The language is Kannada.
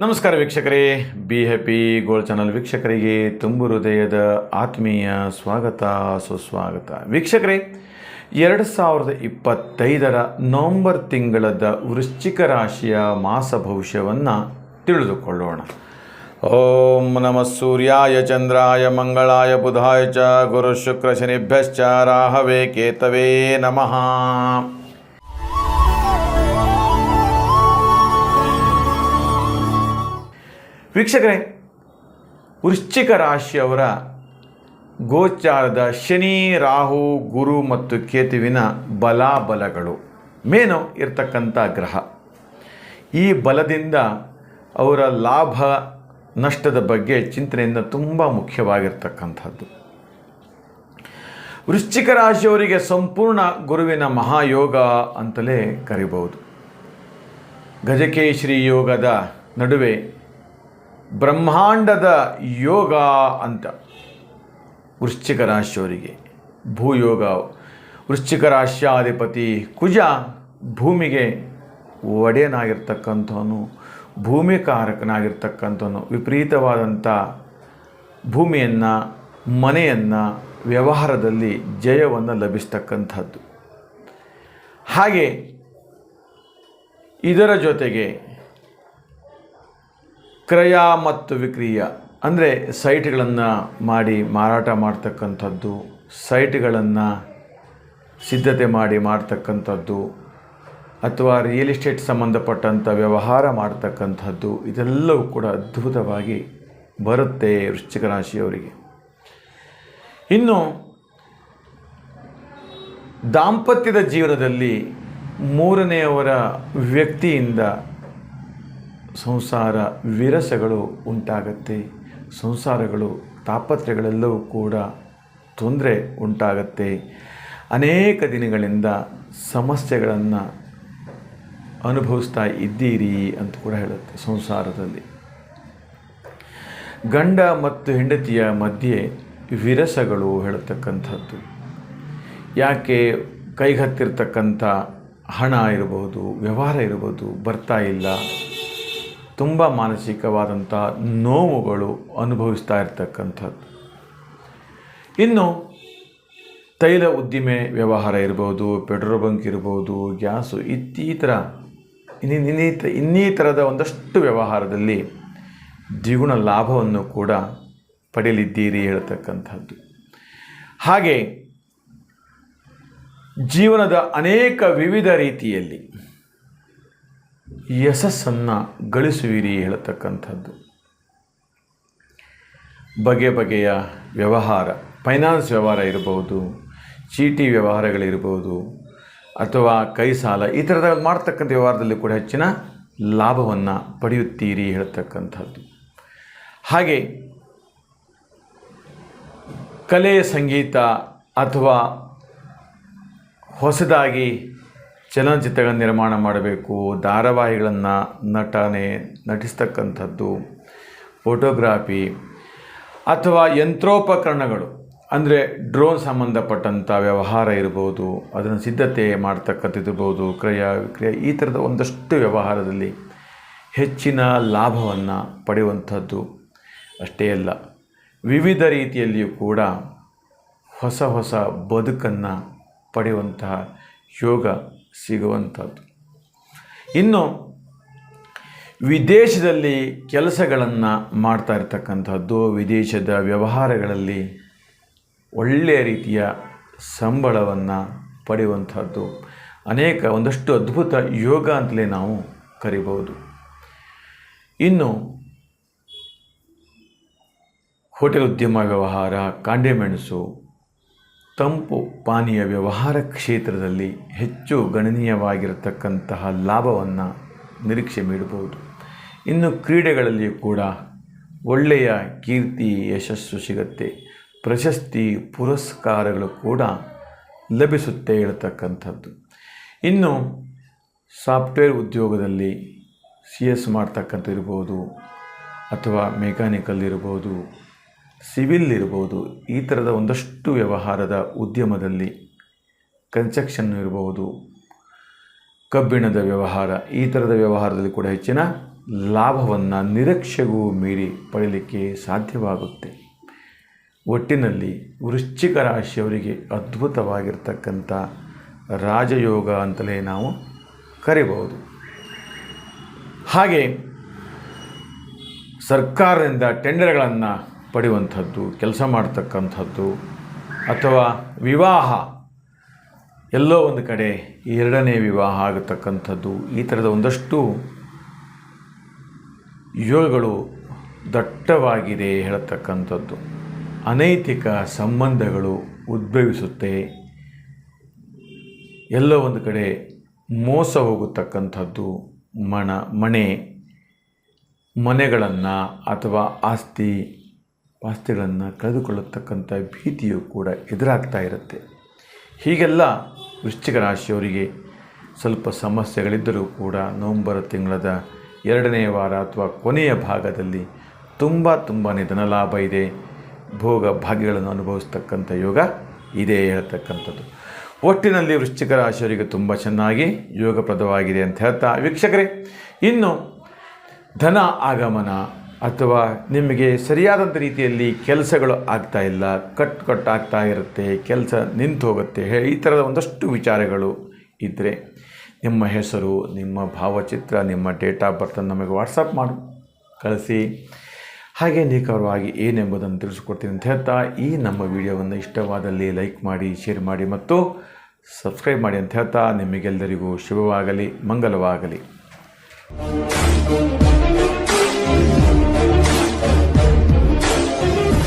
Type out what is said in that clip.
ನಮಸ್ಕಾರ ವೀಕ್ಷಕರೇ, ಬಿ ಹ್ಯಾಪಿ ಗೋಲ್ಡ್ ಚಾನಲ್ ವೀಕ್ಷಕರಿಗೆ ತುಂಬು ಹೃದಯದ ಆತ್ಮೀಯ ಸ್ವಾಗತ, ಸುಸ್ವಾಗತ. ವೀಕ್ಷಕರೇ, ಎರಡು ಸಾವಿರದ ಇಪ್ಪತ್ತೈದರ ನವಂಬರ್ ತಿಂಗಳದ ವೃಶ್ಚಿಕ ರಾಶಿಯ ಮಾಸ ಭವಿಷ್ಯವನ್ನು ತಿಳಿದುಕೊಳ್ಳೋಣ. ಓಂ ನಮಃ ಸೂರ್ಯಾಯ, ಚಂದ್ರಾಯ, ಮಂಗಳಾಯ, ಬುಧಾಯ ಚ, ಗುರು ಶುಕ್ರ ಶನಿಭ್ಯಶ್ಚ, ರಾಹವೇ ಕೇತವೇ ನಮಃ. ವೀಕ್ಷಕರೇ, ವೃಶ್ಚಿಕ ರಾಶಿಯವರ ಗೋಚಾರದ ಶನಿ, ರಾಹು, ಗುರು ಮತ್ತು ಕೇತುವಿನ ಬಲಾಬಲಗಳು, ಮೇನು ಇರ್ತಕ್ಕಂಥ ಗ್ರಹ. ಈ ಬಲದಿಂದ ಅವರ ಲಾಭ, ನಷ್ಟದ ಬಗ್ಗೆ ಚಿಂತನೆಯಿಂದ ತುಂಬ ಮುಖ್ಯವಾಗಿರ್ತಕ್ಕಂಥದ್ದು. ವೃಶ್ಚಿಕ ರಾಶಿಯವರಿಗೆ ಸಂಪೂರ್ಣ ಗುರುವಿನ ಮಹಾಯೋಗ ಅಂತಲೇ ಕರಿಬಹುದು. ಗಜಕೇಶ್ರಿ ಯೋಗದ ನಡುವೆ ಬ್ರಹ್ಮಾಂಡದ ಯೋಗ ಅಂತ. ವೃಶ್ಚಿಕ ರಾಶಿಯವರಿಗೆ ಭೂಯೋಗ, ವೃಶ್ಚಿಕ ರಾಶ್ಯಾಧಿಪತಿ ಕುಜ ಭೂಮಿಗೆ ಒಡೆಯನಾಗಿರ್ತಕ್ಕಂಥವನು, ಭೂಮಿಕಾರಕನಾಗಿರ್ತಕ್ಕಂಥವನು, ವಿಪರೀತವಾದಂಥ ಭೂಮಿಯನ್ನು, ಮನೆಯನ್ನು, ವ್ಯವಹಾರದಲ್ಲಿ ಜಯವನ್ನು ಲಭಿಸ್ತಕ್ಕಂಥದ್ದು. ಹಾಗೆ ಇದರ ಜೊತೆಗೆ ಕ್ರಯ ಮತ್ತು ವಿಕ್ರಿಯ, ಅಂದರೆ ಸೈಟ್ಗಳನ್ನು ಮಾಡಿ ಮಾರಾಟ ಮಾಡ್ತಕ್ಕಂಥದ್ದು, ಸೈಟ್ಗಳನ್ನು ಸಿದ್ಧತೆ ಮಾಡಿ ಮಾಡ್ತಕ್ಕಂಥದ್ದು, ಅಥವಾ ರಿಯಲ್ ಎಸ್ಟೇಟ್ ಸಂಬಂಧಪಟ್ಟಂಥ ವ್ಯವಹಾರ ಮಾಡ್ತಕ್ಕಂಥದ್ದು, ಇದೆಲ್ಲವೂ ಕೂಡ ಅದ್ಭುತವಾಗಿ ಬರುತ್ತೆ ವೃಶ್ಚಿಕ ರಾಶಿಯವರಿಗೆ. ಇನ್ನು, ದಾಂಪತ್ಯದ ಜೀವನದಲ್ಲಿ ಮೂರನೆಯವರ ವ್ಯಕ್ತಿಯಿಂದ ಸಂಸಾರ ವಿರಸಗಳು ಉಂಟಾಗತ್ತೆ. ಸಂಸಾರಗಳು ತಾಪತ್ರೆಗಳೆಲ್ಲವೂ ಕೂಡ ತೊಂದರೆ ಉಂಟಾಗತ್ತೆ. ಅನೇಕ ದಿನಗಳಿಂದ ಸಮಸ್ಯೆಗಳನ್ನು ಅನುಭವಿಸ್ತಾ ಇದ್ದೀರಿ ಅಂತ ಕೂಡ ಹೇಳುತ್ತೆ ಸಂಸಾರದಲ್ಲಿ. ಗಂಡ ಮತ್ತು ಹೆಂಡತಿಯ ಮಧ್ಯೆ ವಿರಸಗಳು ಹೇಳತಕ್ಕಂಥದ್ದು. ಯಾಕೆ ಕೈಗತ್ತಿರ್ತಕ್ಕಂಥ ಹಣ ಇರಬಹುದು ವ್ಯವಹಾರ ಇರ್ಬೋದು ಬರ್ತಾ ಇಲ್ಲ. ತುಂಬ ಮಾನಸಿಕವಾದಂಥ ನೋವುಗಳು ಅನುಭವಿಸ್ತಾ ಇರ್ತಕ್ಕಂಥದ್ದು. ಇನ್ನು ತೈಲ ಉದ್ದಿಮೆ ವ್ಯವಹಾರ ಇರ್ಬೋದು, ಪೆಟ್ರೋಲ್ ಬಂಕ್ ಇರ್ಬೋದು, ಗ್ಯಾಸು ಇತ್ತೀತರ ಇನ್ನೀತ ಥರದ ಒಂದಷ್ಟು ವ್ಯವಹಾರದಲ್ಲಿ ದ್ವಿಗುಣ ಲಾಭವನ್ನು ಕೂಡ ಪಡೆಯಲಿದ್ದೀರಿ ಹೇಳ್ತಕ್ಕಂಥದ್ದು. ಹಾಗೆ ಜೀವನದ ಅನೇಕ ವಿವಿಧ ರೀತಿಯಲ್ಲಿ ಯಶಸ್ಸನ್ನು ಗಳಿಸುವಿರಿ ಹೇಳತಕ್ಕಂಥದ್ದು. ಬಗೆ ಬಗೆಯ ವ್ಯವಹಾರ, ಫೈನಾನ್ಸ್ ವ್ಯವಹಾರ ಇರಬಹುದು, ಚೀಟಿ ವ್ಯವಹಾರಗಳಿರ್ಬೋದು ಅಥವಾ ಕೈ ಸಾಲ, ಈ ಥರದ ಮಾಡ್ತಕ್ಕಂಥ ವ್ಯವಹಾರದಲ್ಲಿ ಕೂಡ ಹೆಚ್ಚಿನ ಲಾಭವನ್ನು ಪಡೆಯುತ್ತೀರಿ ಹೇಳ್ತಕ್ಕಂಥದ್ದು. ಹಾಗೆ ಕಲೆ, ಸಂಗೀತ ಅಥವಾ ಹೊಸದಾಗಿ ಚಲನಚಿತ್ರಗಳನ್ನು ನಿರ್ಮಾಣ ಮಾಡಬೇಕು, ಧಾರಾವಾಹಿಗಳನ್ನು ನಟನೆ, ನಟಿಸ್ತಕ್ಕಂಥದ್ದು ಫೋಟೋಗ್ರಾಫಿ ಅಥವಾ ಯಂತ್ರೋಪಕರಣಗಳು, ಅಂದರೆ ಡ್ರೋನ್ ಸಂಬಂಧಪಟ್ಟಂಥ ವ್ಯವಹಾರ ಇರ್ಬೋದು, ಅದನ್ನು ಸಿದ್ಧತೆ ಮಾಡ್ತಕ್ಕಂಥದ್ದಿರ್ಬೋದು, ಕ್ರಯ ವಿಕ್ರಯ, ಈ ಥರದ ಒಂದಷ್ಟು ವ್ಯವಹಾರದಲ್ಲಿ ಹೆಚ್ಚಿನ ಲಾಭವನ್ನು ಪಡೆಯುವಂಥದ್ದು ಅಷ್ಟೇ ಅಲ್ಲ, ವಿವಿಧ ರೀತಿಯಲ್ಲಿಯೂ ಕೂಡ ಹೊಸ ಹೊಸ ಬದುಕನ್ನು ಪಡೆಯುವಂತಹ ಯೋಗ ಸಿಗುವಂಥದ್ದು. ಇನ್ನು ವಿದೇಶದಲ್ಲಿ ಕೆಲಸಗಳನ್ನು ಮಾಡ್ತಾ ಇರ್ತಕ್ಕಂಥದ್ದು, ವಿದೇಶದ ವ್ಯವಹಾರಗಳಲ್ಲಿ ಒಳ್ಳೆಯ ರೀತಿಯ ಸಂಬಳವನ್ನು ಪಡೆಯುವಂಥದ್ದು. ಅನೇಕ, ಒಂದಷ್ಟು ಅದ್ಭುತ ಯೋಗ ಅಂತಲೇ ನಾವು ಕರಿಬೋದು ಇನ್ನು ಹೋಟೆಲ್ ಉದ್ಯಮ ವ್ಯವಹಾರ ಕಾಂಡೆಮೆಣಸು ತಂಪು ಪಾನೀಯ ವ್ಯವಹಾರ ಕ್ಷೇತ್ರದಲ್ಲಿ ಹೆಚ್ಚು ಗಣನೀಯವಾಗಿರತಕ್ಕಂತಹ ಲಾಭವನ್ನು ನಿರೀಕ್ಷೆ ನೀಡಬಹುದು ಇನ್ನು ಕ್ರೀಡೆಗಳಲ್ಲಿಯೂ ಕೂಡ ಒಳ್ಳೆಯ ಕೀರ್ತಿ, ಯಶಸ್ಸು ಸಿಗುತ್ತೆ. ಪ್ರಶಸ್ತಿ, ಪುರಸ್ಕಾರಗಳು ಕೂಡ ಲಭಿಸುತ್ತೆ ಇರತಕ್ಕಂಥದ್ದು ಇನ್ನು ಸಾಫ್ಟ್ವೇರ್ ಉದ್ಯೋಗದಲ್ಲಿ ಸಿ ಎಸ್ ಮಾಡ್ತಕ್ಕಂಥ ಇರ್ಬೋದು, ಅಥವಾ ಮೆಕ್ಯಾನಿಕಲ್ ಇರ್ಬೋದು ಸಿವಿಲ್ ಇರ್ಬೋದು, ಈ ಥರದ ಒಂದಷ್ಟು ವ್ಯವಹಾರದ ಉದ್ಯಮದಲ್ಲಿ ಕನ್ಸ್ಟ್ರಕ್ಷನ್ ಇರಬಹುದು ಕಬ್ಬಿಣದ ವ್ಯವಹಾರ, ಈ ಥರದ ವ್ಯವಹಾರದಲ್ಲಿ ಕೂಡ ಹೆಚ್ಚಿನ ಲಾಭವನ್ನು ನಿರೀಕ್ಷೆಗೂ ಮೀರಿ ಪಡೆಯಲಿಕ್ಕೆ ಸಾಧ್ಯವಾಗುತ್ತೆ. ಒಟ್ಟಿನಲ್ಲಿ ವೃಶ್ಚಿಕ ರಾಶಿಯವರಿಗೆ ಅದ್ಭುತವಾಗಿರ್ತಕ್ಕಂಥ ರಾಜಯೋಗ ಅಂತಲೇ ನಾವು ಕರಿಬಹುದು. ಹಾಗೆ ಸರ್ಕಾರದಿಂದ ಟೆಂಡರ್ಗಳನ್ನು ಪಡೆಯುವಂಥದ್ದು, ಕೆಲಸ ಮಾಡ್ತಕ್ಕಂಥದ್ದು, ಅಥವಾ ವಿವಾಹ. ಎಲ್ಲೋ ಒಂದು ಕಡೆ ಎರಡನೇ ವಿವಾಹ ಆಗತಕ್ಕಂಥದ್ದು, ಈ ಥರದ ಒಂದಷ್ಟು ಯೋಗಗಳು ದಟ್ಟವಾಗಿದೆ ಹೇಳತಕ್ಕಂಥದ್ದು. ಅನೈತಿಕ ಸಂಬಂಧಗಳು ಉದ್ಭವಿಸುತ್ತೆ. ಎಲ್ಲೋ ಒಂದು ಕಡೆ ಮೋಸ ಹೋಗತಕ್ಕಂಥದ್ದು, ಮಣ, ಮನೆ, ಮನೆಗಳನ್ನು ಅಥವಾ ಆಸ್ತಿ ಪಾಸ್ತಿಗಳನ್ನು ಕಳೆದುಕೊಳ್ಳತಕ್ಕಂಥ ಭೀತಿಯು ಕೂಡ ಎದುರಾಗ್ತಾ ಇರುತ್ತೆ. ಹೀಗೆಲ್ಲ ವೃಶ್ಚಿಕ ರಾಶಿಯವರಿಗೆ ಸ್ವಲ್ಪ ಸಮಸ್ಯೆಗಳಿದ್ದರೂ ಕೂಡ ನವಂಬರ್ ತಿಂಗಳದ ಎರಡನೇ ವಾರ ಅಥವಾ ಕೊನೆಯ ಭಾಗದಲ್ಲಿ ತುಂಬ ತುಂಬಾ ಧನಲಾಭ ಇದೆ. ಭೋಗ ಭಾಗ್ಯಗಳನ್ನು ಅನುಭವಿಸ್ತಕ್ಕಂಥ ಯೋಗ ಇದೆ ಹೇಳ್ತಕ್ಕಂಥದ್ದು. ಒಟ್ಟಿನಲ್ಲಿ ವೃಶ್ಚಿಕ ರಾಶಿಯವರಿಗೆ ತುಂಬ ಚೆನ್ನಾಗಿ ಯೋಗಪ್ರದವಾಗಿದೆ ಅಂತ ಹೇಳ್ತಾ ವೀಕ್ಷಕರೇ, ಇನ್ನು ಧನ ಆಗಮನ ಅಥವಾ ನಿಮಗೆ ಸರಿಯಾದಂಥ ರೀತಿಯಲ್ಲಿ ಕೆಲಸಗಳು ಆಗ್ತಾ ಇಲ್ಲ, ಕಟ್ ಕಟ್ ಆಗ್ತಾ ಇರುತ್ತೆ, ಕೆಲಸ ನಿಂತು ಹೋಗುತ್ತೆ ಈ ಥರದ ಒಂದಷ್ಟು ವಿಚಾರಗಳು ಇದ್ದರೆ ನಿಮ್ಮ ಹೆಸರು, ನಿಮ್ಮ ಭಾವಚಿತ್ರ, ನಿಮ್ಮ ಡೇಟ್ ಆಫ್ ಬರ್ತನ್ನು ನಮಗೆ ವಾಟ್ಸಪ್ ಮಾಡಿ, ಕಳಿಸಿ. ಹಾಗೆ ನಿಖರವಾಗಿ ಏನೆಂಬುದನ್ನು ತಿಳಿಸ್ಕೊಡ್ತೀನಿ ಅಂತ ಹೇಳ್ತಾ, ಈ ನಮ್ಮ ವಿಡಿಯೋವನ್ನು ಇಷ್ಟವಾದಲ್ಲಿ ಲೈಕ್ ಮಾಡಿ, ಶೇರ್ ಮಾಡಿ ಮತ್ತು ಸಬ್ಸ್ಕ್ರೈಬ್ ಮಾಡಿ ಅಂತ ಹೇಳ್ತಾ, ನಿಮಗೆಲ್ಲರಿಗೂ ಶುಭವಾಗಲಿ, ಮಂಗಲವಾಗಲಿ.